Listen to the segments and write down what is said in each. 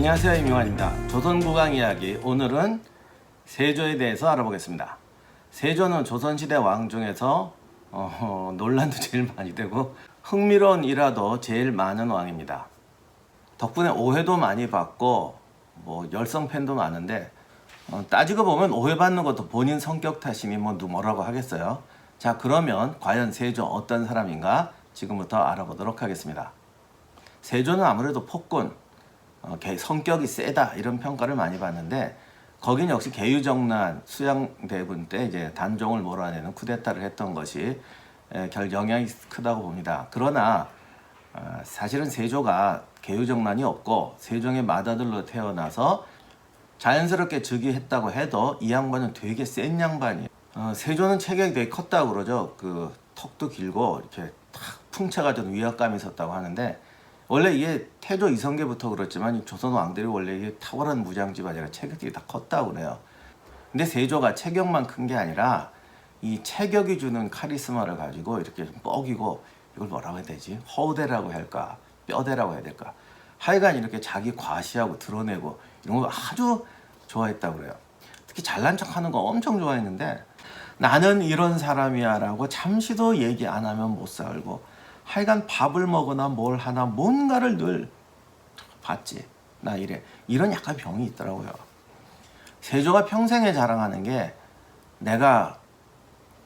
안녕하세요 이명환입니다. 조선국왕 이야기 오늘은 세조에 대해서 알아보겠습니다. 세조는 조선시대 왕 중에서 어, 논란도 제일 많이 되고 흥미로운 일화도 제일 많은 왕입니다. 덕분에 오해도 많이 받고 뭐 열성 팬도 많은데 어, 따지고 보면 오해받는 것도 본인 성격 탓이니 뭐 누- 뭐라고 하겠어요. 자 그러면 과연 세조 어떤 사람인가 지금부터 알아보도록 하겠습니다. 세조는 아무래도 폭군, 어, 개- 성격이 세다 이런 평가를 많이 받는데 거긴 역시 개유정난 수양대군 때 이제 단종을 몰아내는 쿠데타를 했던 것이 에, 결 영향이 크다고 봅니다. 그러나 어, 사실은 세조가 개유정난이 없고 세종의 맏아들로 태어나서 자연스럽게 즉위했다고 해도 이 양반은 되게 센 양반이에요. 어, 세조는 체격이 되게 컸다고 그러죠. 그 턱도 길고 이렇게 탁 풍채가 좀 위압감이 있었다고 하는데 원래 이게 태조 이성계부터 그렇지만 이 조선 왕들이 원래 이게 탁월한 무장 집안이라 체격이 다 컸다고 그래요. 근데 세조가 체격만 큰 게 아니라 이 체격이 주는 카리스마를 가지고 이렇게 좀 뻐기고 이걸 뭐라고 해야 되지? 허우대라고 할까? 뼈대라고 해야 될까? 하여간 이렇게 자기 과시하고 드러내고 이런 거 아주 좋아했다고 그래요. 특히 잘난 척 하는 거 엄청 좋아했는데 나는 이런 사람이야 라고 잠시도 얘기 안 하면 못 살고 하여간 밥을 먹거나 뭘 하나 뭔가를 늘 봤지. 나 이래. 이런 약간 병이 있더라고요. 세조가 평생에 자랑하는 게 내가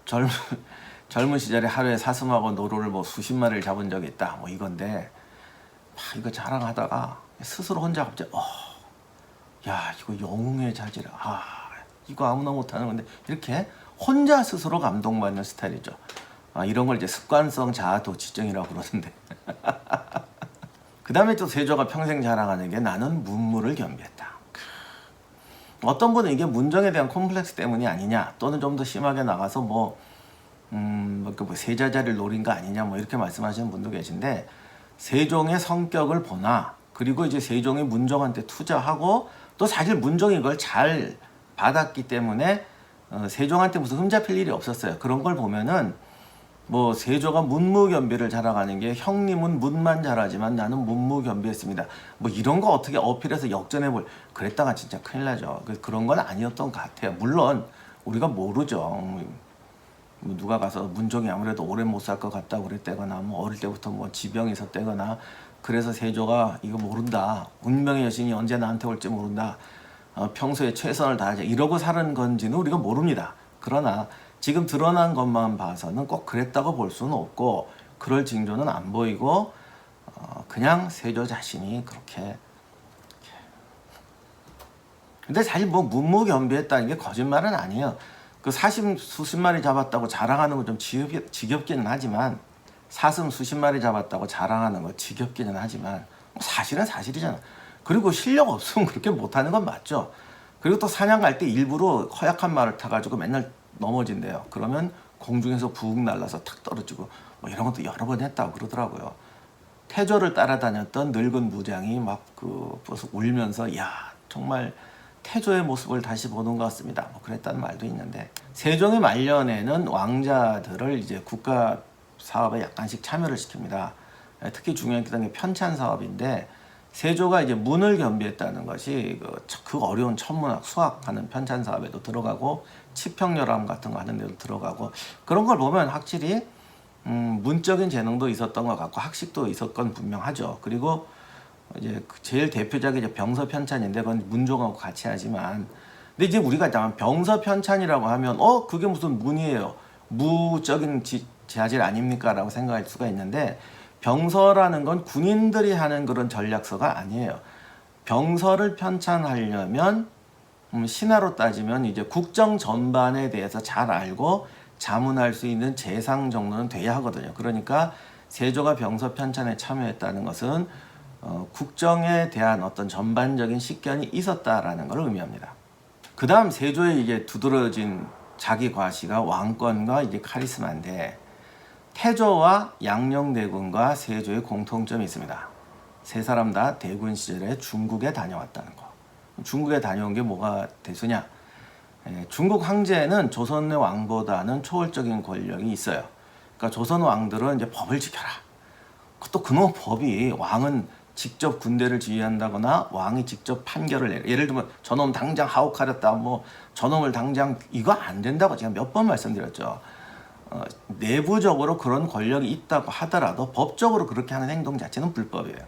젊은 젊은 시절에 하루에 사슴하고 노루를 뭐 수십 마리를 잡은 적이 있다. 뭐 이건데 막 이거 자랑하다가 스스로 혼자 갑자기 어, 야 이거 영웅의 자질. 아 이거 아무나 못하는 건데 이렇게 혼자 스스로 감동받는 스타일이죠. 아, 이런 걸 이제 습관성 자아도취증이라고 그러는데. 그 다음에 또 세조가 평생 자랑하는 게 나는 문무를 겸비했다. 어떤 분은 이게 문정에 대한 콤플렉스 때문이 아니냐 또는 좀 더 심하게 나가서 뭐, 음, 뭐, 그뭐 세자자를 노린 거 아니냐 뭐 이렇게 말씀하시는 분도 계신데 세종의 성격을 보나 그리고 이제 세종이 문정한테 투자하고 또 사실 문정이 이걸 잘 받았기 때문에 어, 세종한테 무슨 흠잡힐 일이 없었어요. 그런 걸 보면은 뭐 세조가 문무겸비를 자랑하는 게 형님은 문만 잘하지만 나는 문무겸비했습니다. 뭐 이런 거 어떻게 어필해서 역전해 볼 그랬다가 진짜 큰일 나죠. 그- 그런 건 아니었던 것 같아요. 물론 우리가 모르죠. 뭐 누가 가서 문종이 아무래도 오래 못 살 것 같다고 그랬다거나 뭐 어릴 때부터 뭐 지병이 있었다거나 그래서 세조가 이거 모른다. 운명의 여신이 언제 나한테 올지 모른다. 어, 평소에 최선을 다하자 이러고 사는 건지는 우리가 모릅니다. 그러나 지금 드러난 것만 봐서는 꼭 그랬다고 볼 수는 없고 그럴 징조는 안 보이고 어, 그냥 세조 자신이 그렇게 근데 사실 뭐 문무겸비했다는 게 거짓말은 아니에요. 그 사심 수십 마리 잡았다고 자랑하는 건 좀 지겹, 지겹기는 하지만 사슴 수십 마리 잡았다고 자랑하는 거 지겹기는 하지만 뭐 사실은 사실이잖아. 그리고 실력 없으면 그렇게 못하는 건 맞죠. 그리고 또 사냥 갈 때 일부러 허약한 말을 타가지고 맨날 넘어진대요. 그러면 공중에서 붕 날라서 탁 떨어지고 뭐 이런 것도 여러 번 했다고 그러더라고요. 태조를 따라다녔던 늙은 무장이 막그 울면서 야 정말 태조의 모습을 다시 보는 것 같습니다. 뭐 그랬다는 말도 있는데 세종의 말년에는 왕자들을 이제 국가 사업에 약간씩 참여를 시킵니다. 특히 중요했던 게 편찬 사업인데 세조가 이제 문을 겸비했다는 것이 그, 저- 그 어려운 천문학 수학하는 편찬 사업에도 들어가고 치평열암 같은 거 하는 데도 들어가고 그런 걸 보면 확실히 음, 문적인 재능도 있었던 것 같고 학식도 있었건 분명하죠. 그리고 이제 그 제일 대표작이 이제 병서 편찬인데 그건 문종하고 같이 하지만 근데 이제 우리가 일단 병서 편찬이라고 하면 어 그게 무슨 문이에요 무적인 지, 자질 아닙니까라고 생각할 수가 있는데 병서라는 건 군인들이 하는 그런 전략서가 아니에요 병서를 편찬하려면 음, 신하로 따지면 이제 국정 전반에 대해서 잘 알고 자문할 수 있는 재상 정도는 돼야 하거든요. 그러니까 세조가 병서 편찬에 참여했다는 것은 어, 국정에 대한 어떤 전반적인 식견이 있었다라는 걸 의미합니다. 그 다음 세조의 이제 두드러진 자기 과시가 왕권과 이제 카리스마인데 태조와 양녕대군과 세조의 공통점이 있습니다. 세 사람 다 대군 시절에 중국에 다녀왔다는 거. 중국에 다녀온 게 뭐가 대수냐? 예, 중국 황제는 조선의 왕보다는 초월적인 권력이 있어요. 그러니까 조선 왕들은 이제 법을 지켜라. 또 그놈 법이 왕은 직접 군대를 지휘한다거나 왕이 직접 판결을 내. 예를 들면 저놈 당장 하옥하렸다. 뭐 저놈을 당장 이거 안 된다고 제가 몇 번 말씀드렸죠. 어, 내부적으로 그런 권력이 있다고 하더라도 법적으로 그렇게 하는 행동 자체는 불법이에요.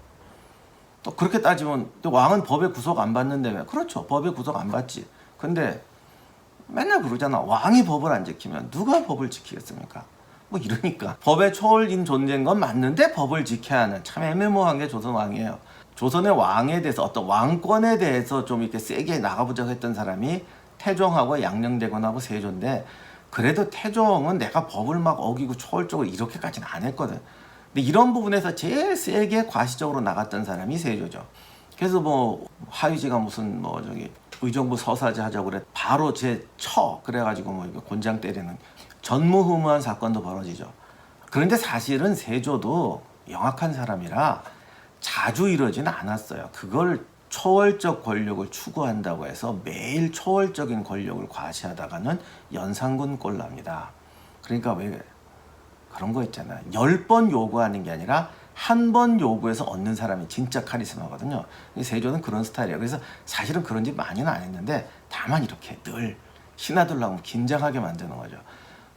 또 그렇게 따지면 또 왕은 법에 구속 안 받는데 왜? 그렇죠. 법에 구속 안 받지. 근데 맨날 그러잖아. 왕이 법을 안 지키면 누가 법을 지키겠습니까? 뭐 이러니까 법의 초월인 존재인 건 맞는데 법을 지켜야 하는 참 애매모호한 게 조선 왕이에요. 조선의 왕에 대해서 어떤 왕권에 대해서 좀 이렇게 세게 나가보자고 했던 사람이 태종하고 양녕대건하고 세조인데 그래도 태종은 내가 법을 막 어기고 초월적으로 이렇게까지는 안 했거든. 근데 이런 부분에서 제일 세게 과시적으로 나갔던 사람이 세조죠. 그래서 뭐 하유지가 무슨 뭐 저기 의정부 서사지 하자고 그래 바로 제쳐 그래가지고 뭐 이거 곤장 때리는 전무후무한 사건도 벌어지죠. 그런데 사실은 세조도 영악한 사람이라 자주 이러지는 않았어요. 그걸 초월적 권력을 추구한다고 해서 매일 초월적인 권력을 과시하다가는 연산군 꼴 납니다. 그러니까 왜 그런 거 있잖아요. 열번 요구하는 게 아니라 한 번 요구해서 얻는 사람이 진짜 카리스마거든요. 이 세조는 그런 스타일이에요. 그래서 사실은 그런 짓 많이는 안 했는데 다만 이렇게 늘 신하들하고 긴장하게 만드는 거죠.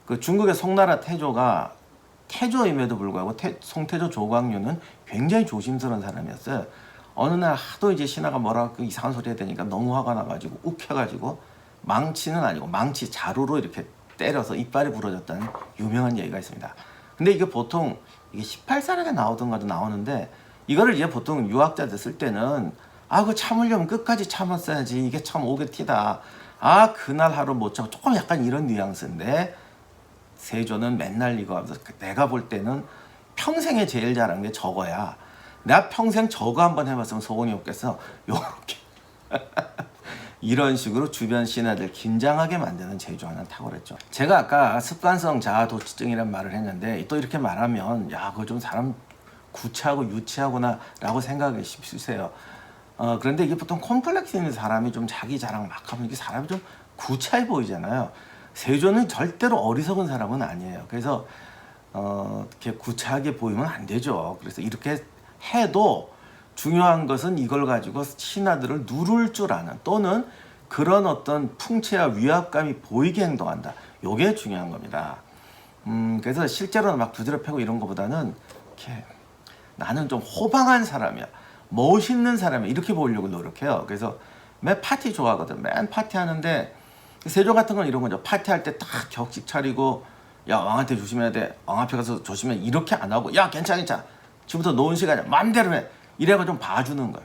그 중국의 송나라 태조가 태조임에도 불구하고 태, 송태조 조광유는 굉장히 조심스러운 사람이었어요. 어느 날 하도 이제 신하가 뭐라 그 이상한 소리 해야 되니까 너무 화가 나가지고 욱해가지고 망치는 아니고 망치 자루로 이렇게 때려서 이빨이 부러졌다는 유명한 얘기가 있습니다. 근데 이게 보통 이게 18살에 나오던가도 나오는데 이거를 이제 보통 유학자들 쓸 때는 아 그 참으려면 끝까지 참았어야지 이게 참 오게 티다. 아 그날 하루 못 참고 조금 약간 이런 뉘앙스인데 세조는 맨날 이거 하면서 그 내가 볼 때는 평생에 제일 잘한 게 저거야. 내가 평생 저거 한번 해봤으면 소원이 없겠어. 요렇게 이런 식으로 주변 신하들 긴장하게 만드는 재주 하나 탁월했죠. 제가 아까 습관성 자아 도취증이란 말을 했는데 또 이렇게 말하면 야 그거 좀 사람 구차하고 유치하구나라고 생각이 싶으세요. 어, 그런데 이게 보통 콤플렉스 있는 사람이 좀 자기 자랑 막 하면 이게 사람이 좀 구차해 보이잖아요. 세조는 절대로 어리석은 사람은 아니에요. 그래서 어, 이렇게 구차하게 보이면 안 되죠. 그래서 이렇게 해도 중요한 것은 이걸 가지고 신하들을 누를 줄 아는 또는 그런 어떤 풍채와 위압감이 보이게 행동한다. 요게 중요한 겁니다. 음, 그래서 실제로는 막 두드려 패고 이런 것보다는 이렇게 나는 좀 호방한 사람이야. 멋있는 사람이야. 이렇게 보이려고 노력해요. 그래서 맨 파티 좋아하거든. 맨 파티 하는데 세조 같은 건 이런 거죠. 파티할 때 딱 격식 차리고 야 왕한테 조심해야 돼. 왕 앞에 가서 조심해. 이렇게 안 하고 야 괜찮아 괜찮아. 지금부터 노은 시간이야. 맘대로 해. 이래가 좀 봐주는 거야.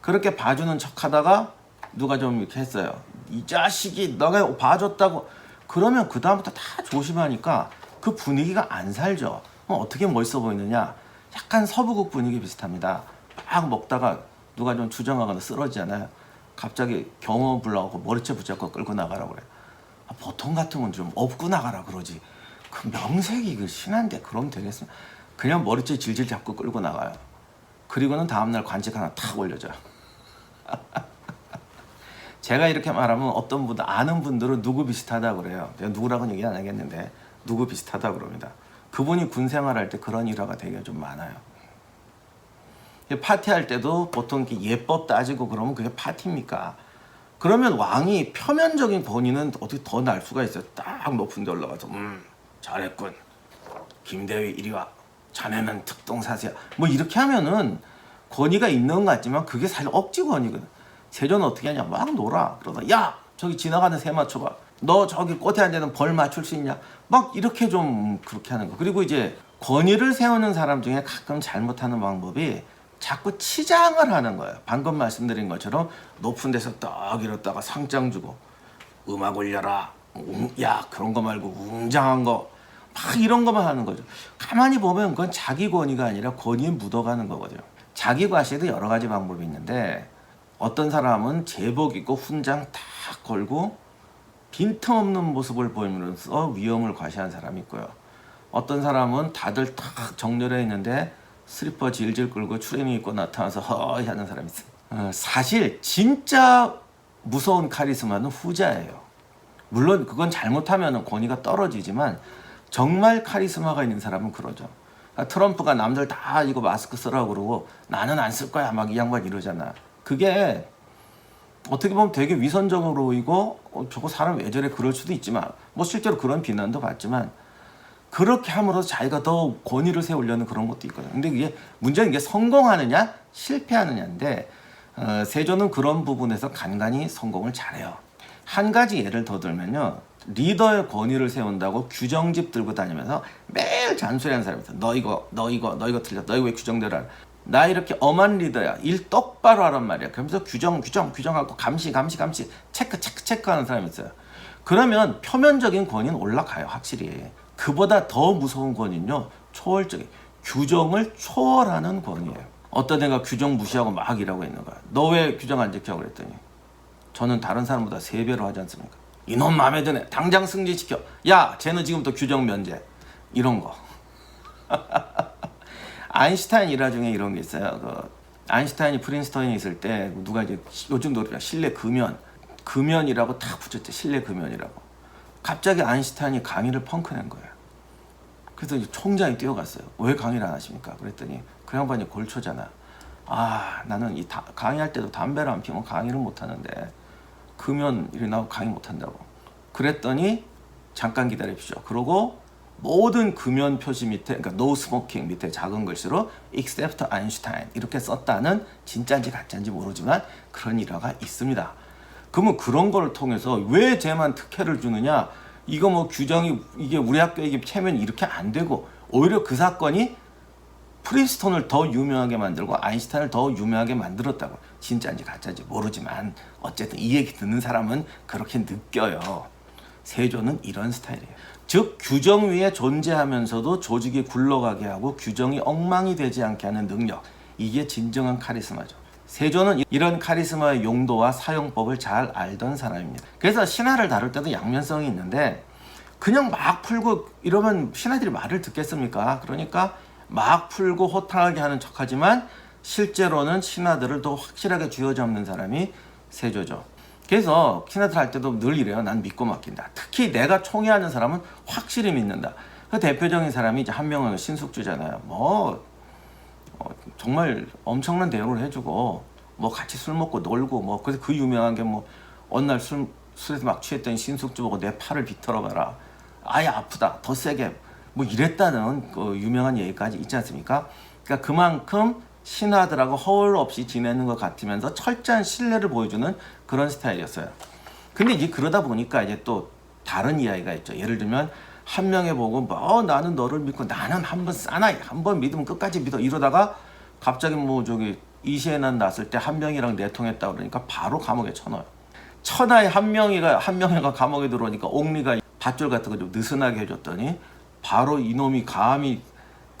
그렇게 봐주는 척 하다가 누가 좀 이렇게 했어요. 이 자식이 너가 봐줬다고 그러면 그 다음부터 다 조심하니까 그 분위기가 안 살죠. 어떻게 멋있어 보이느냐? 약간 서부국 분위기 비슷합니다. 막 먹다가 누가 좀 주정하거나 쓰러지잖아요. 갑자기 경호 불러갖고 머리채 붙잡고 끌고 나가라고 그래. 아, 보통 같으면 좀 업고 나가라 그러지. 그 명색이 그 신한데 그럼 되겠습니까? 그냥 머리채 질질 잡고 끌고 나가요. 그리고는 다음날 관직 하나 탁 올려줘요. 제가 이렇게 말하면 어떤 분들 아는 분들은 누구 비슷하다 그래요. 누구라고는 얘기 안 하겠는데 누구 비슷하다 그럽니다. 그분이 군 생활할 때 그런 일화가 되게 좀 많아요. 파티할 때도 보통 이렇게 예법 따지고 그러면 그게 파티입니까? 그러면 왕이 표면적인 권위는 어떻게 더 날 수가 있어요? 딱 높은 데 올라가서 음 잘했군. 김대위 이리 와. 자네는 특동사세야. 뭐 이렇게 하면은 권위가 있는 것 같지만 그게 사실 억지 권위거든. 세조는 어떻게 하냐? 막 놀아. 그러다 야 저기 지나가는 새 맞춰봐. 너 저기 꽃에 앉아는 벌 맞출 수 있냐? 막 이렇게 좀 그렇게 하는 거. 그리고 이제 권위를 세우는 사람 중에 가끔 잘못하는 방법이 자꾸 치장을 하는 거예요. 방금 말씀드린 것처럼 높은 데서 딱 이렇다가 상장 주고 음악 올려라. 웅- 야 그런 거 말고 웅장한 거. 막 이런 것만 하는 거죠. 가만히 보면 그건 자기 권위가 아니라 권위에 묻어가는 거거든요. 자기 과시에도 여러 가지 방법이 있는데 어떤 사람은 제복 입고 훈장 탁 걸고 빈틈없는 모습을 보이면서 위험을 과시하는 사람이 있고요. 어떤 사람은 다들 딱 정렬해 있는데 슬리퍼 질질 끌고 추레미 입고 나타나서 허이 하는 사람이 있어요. 어, 사실 진짜 무서운 카리스마는 후자예요. 물론 그건 잘못하면 권위가 떨어지지만 정말 카리스마가 있는 사람은 그러죠. 아, 트럼프가 남들 다 이거 마스크 쓰라고 그러고 나는 안 쓸 거야 막 이 양반 이러잖아. 그게 어떻게 보면 되게 위선적으로 보이고 어, 저거 사람 왜 저래 그럴 수도 있지만 뭐 실제로 그런 비난도 받지만 그렇게 함으로써 자기가 더 권위를 세우려는 그런 것도 있거든요. 근데 이게 문제는 이게 성공하느냐 실패하느냐인데 어, 세조는 그런 부분에서 간간히 성공을 잘해요. 한 가지 예를 더 들면요. 리더의 권위를 세운다고 규정집 들고 다니면서 매일 잔소리하는 사람이 있어. 너 이거, 너 이거, 너 이거 틀렸. 너 이거 왜 규정대로 안? 해? 나 이렇게 엄한 리더야. 일 똑바로 하란 말이야. 그러면서 규정, 규정, 규정하고 감시, 감시, 감시, 체크, 체크, 체크 하는 사람이 있어요. 그러면 표면적인 권위는 올라가요, 확실히. 그보다 더 무서운 권위는요, 초월적인 규정을 초월하는 권위예요. 어떤 애가 규정 무시하고 막 이라고 있는 거야. 너 왜 규정 안 지켜? 그랬더니 저는 다른 사람보다 세 배로 하지 않습니까? 이놈 마음에 드네. 당장 승진시켜. 야, 쟤는 지금부터 규정 면제. 이런 거. 아인슈타인 일화 중에 이런 게 있어요. 그 아인슈타인이 프린스턴에 있을 때 누가 이제 요즘도 그래요. 실내 금연. 금연이라고 딱 붙였대. 실내 금연이라고. 갑자기 아인슈타인이 강의를 펑크낸 거예요. 그래서 총장이 뛰어갔어요. 왜 강의를 안 하십니까? 그랬더니 그 양반이 골초잖아. 아, 나는 이 다- 강의할 때도 담배를 안 피우면 강의를 못 하는데 금연 일어나고 강의 못 한다고. 그랬더니 잠깐 기다리십시오. 그러고 모든 금연 표시 밑에 그러니까 no smoking 밑에 작은 글씨로 except Einstein 이렇게 썼다는 진짜인지 가짜인지 모르지만 그런 일화가 있습니다. 그러면 그런 걸 통해서 왜 쟤만 특혜를 주느냐? 이거 뭐 규정이 이게 우리 학교에 이게 채면 이렇게 안 되고 오히려 그 사건이 프린스턴을 더 유명하게 만들고 아인슈타인을 더 유명하게 만들었다고 진짜인지 가짜인지 모르지만 어쨌든 이 얘기 듣는 사람은 그렇게 느껴요. 세조는 이런 스타일이에요. 즉 규정 위에 존재하면서도 조직이 굴러가게 하고 규정이 엉망이 되지 않게 하는 능력 이게 진정한 카리스마죠. 세조는 이런 카리스마의 용도와 사용법을 잘 알던 사람입니다. 그래서 신화를 다룰 때도 양면성이 있는데 그냥 막 풀고 이러면 신하들이 말을 듣겠습니까? 그러니까 막 풀고 호탕하게 하는 척하지만 실제로는 신하들을 더 확실하게 쥐어잡는 사람이 세조죠. 그래서 신하들 할 때도 늘 이래요. 난 믿고 맡긴다. 특히 내가 총애하는 사람은 확실히 믿는다. 그 대표적인 사람이 이제 한 명은 신숙주잖아요. 뭐 어, 정말 엄청난 대우를 해주고 뭐 같이 술 먹고 놀고 뭐 그래서 그 유명한 게 뭐 어느 날 술 술에서 막 취했더니 신숙주 보고 내 팔을 비틀어 봐라 아예 아프다 더 세게 뭐 이랬다는 그 유명한 얘기까지 있지 않습니까? 그러니까 그만큼 신하들하고 허울 없이 지내는 것 같으면서 철저한 신뢰를 보여주는 그런 스타일이었어요. 근데 이제 그러다 보니까 이제 또 다른 이야기가 있죠. 예를 들면 한 명에 보고 뭐 어, 나는 너를 믿고 나는 한 번 싸나이 한 번 믿으면 끝까지 믿어 이러다가 갑자기 뭐 저기 이시에난 났을 때 한 명이랑 내통했다 그러니까 바로 감옥에 쳐넣어요. 천하에 한 명이가 한 명이가 감옥에 들어오니까 옥리가 밧줄 같은 거 좀 느슨하게 해줬더니 바로 이놈이 감히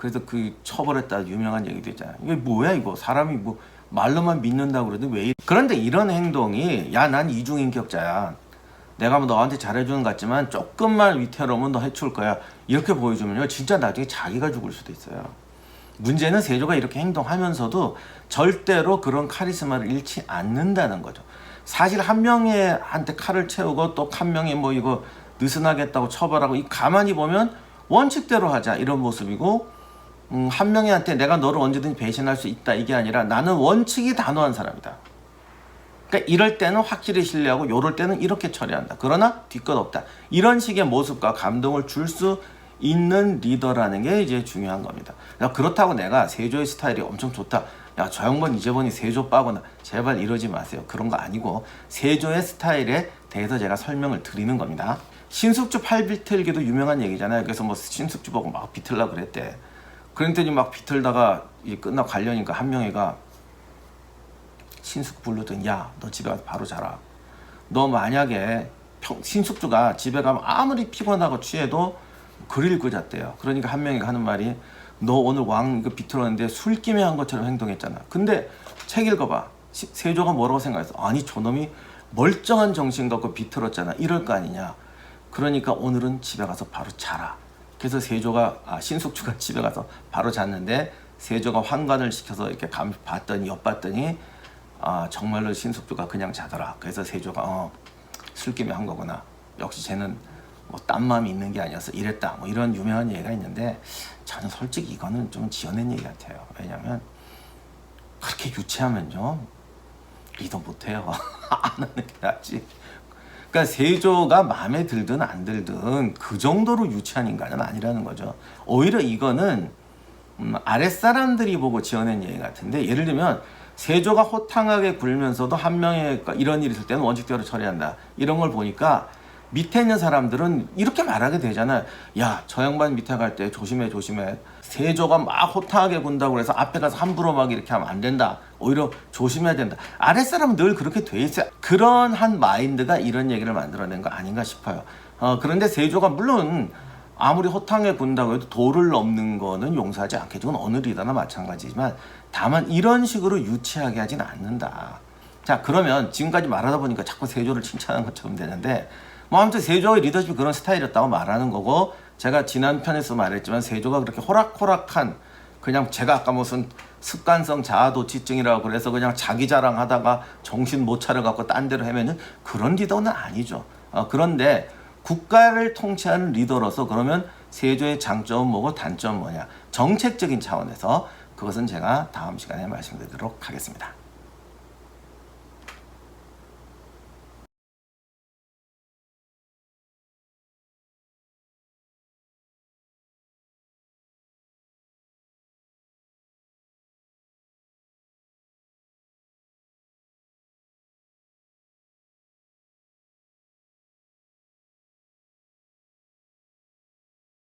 그래서 그 처벌했다 유명한 얘기도 있잖아요. 이게 뭐야 이거 사람이 뭐 말로만 믿는다고 그러더니 왜 이래? 그런데 이런 행동이 야 난 이중인격자야. 내가 뭐 너한테 잘해주는 것 같지만 조금만 위태로우면 너 해칠 거야. 이렇게 보여주면요 진짜 나중에 자기가 죽을 수도 있어요. 문제는 세조가 이렇게 행동하면서도 절대로 그런 카리스마를 잃지 않는다는 거죠. 사실 한 명한테 칼을 채우고 또 한 명이 뭐 이거 느슨하겠다고 처벌하고 이 가만히 보면 원칙대로 하자 이런 모습이고 음, 한 명한테 내가 너를 언제든지 배신할 수 있다 이게 아니라 나는 원칙이 단호한 사람이다. 그러니까 이럴 때는 확실히 신뢰하고 요럴 때는 이렇게 처리한다. 그러나 뒤끝 없다. 이런 식의 모습과 감동을 줄 수 있는 리더라는 게 이제 중요한 겁니다. 야, 그렇다고 내가 세조의 스타일이 엄청 좋다. 야, 저 양반 이제 보니 세조 빠거나 제발 이러지 마세요. 그런 거 아니고 세조의 스타일에 대해서 제가 설명을 드리는 겁니다. 신숙주 팔 비틀기도 유명한 얘기잖아요. 그래서 뭐 신숙주 보고 막 비틀라 그랬대. 그랬더니 막 비틀다가 이 끝나고 가려니까 한 명이가 신숙 부르더니 야 너 집에 가서 바로 자라. 너 만약에 평, 신숙주가 집에 가면 아무리 피곤하고 취해도 글 읽고 잤대요. 그러니까 한 명이 하는 말이 너 오늘 왕 이거 비틀었는데 술김에 한 것처럼 행동했잖아. 근데 책 읽어봐. 시- 세조가 뭐라고 생각했어 아니 저놈이 멀쩡한 정신 갖고 비틀었잖아. 이럴 거 아니냐. 그러니까 오늘은 집에 가서 바로 자라 그래서 세조가 아, 신숙주가 집에 가서 바로 잤는데 세조가 환관을 시켜서 이렇게 감 봤더니 엿봤더니 아 정말로 신숙주가 그냥 자더라. 그래서 세조가 어, 술김에 한 거구나. 역시 쟤는 뭐딴 마음이 있는 게 아니어서 이랬다 뭐 이런 유명한 얘기가 있는데 저는 솔직히 이거는 좀 지어낸 얘기 같아요 왜냐면 그렇게 유치하면요 리더 못해요 안 하는 게 낫지 그러니까 세조가 마음에 들든 안 들든 그 정도로 유치한 인간은 아니라는 거죠. 오히려 이거는 음, 아랫사람들이 보고 지어낸 얘기 같은데 예를 들면 세조가 호탕하게 굴면서도 한 명의 이런 일이 있을 때는 원칙대로 처리한다. 이런 걸 보니까 밑에 있는 사람들은 이렇게 말하게 되잖아요 야 저 양반 밑에 갈 때 조심해 조심해 세조가 막 호탕하게 군다고 해서 앞에 가서 함부로 막 이렇게 하면 안 된다 오히려 조심해야 된다 아랫사람은 늘 그렇게 돼 있어요 그런 한 마인드가 이런 얘기를 만들어낸 거 아닌가 싶어요 어, 그런데 세조가 물론 아무리 호탕해 군다고 해도 도를 넘는 거는 용서하지 않겠죠. 그건 어느 리더나 마찬가지지만 다만 이런 식으로 유치하게 하진 않는다. 자 그러면 지금까지 말하다 보니까 자꾸 세조를 칭찬하는 것처럼 되는데 뭐 아무튼 세조의 리더십이 그런 스타일이었다고 말하는 거고 제가 지난 편에서 말했지만 세조가 그렇게 호락호락한 그냥 제가 아까 무슨 습관성 자아도취증이라고 그래서 그냥 자기 자랑하다가 정신 못 차려갖고 딴 데로 헤매는 그런 리더는 아니죠. 어, 그런데 국가를 통치하는 리더로서 그러면 세조의 장점은 뭐고 단점은 뭐냐 정책적인 차원에서 그것은 제가 다음 시간에 말씀드리도록 하겠습니다.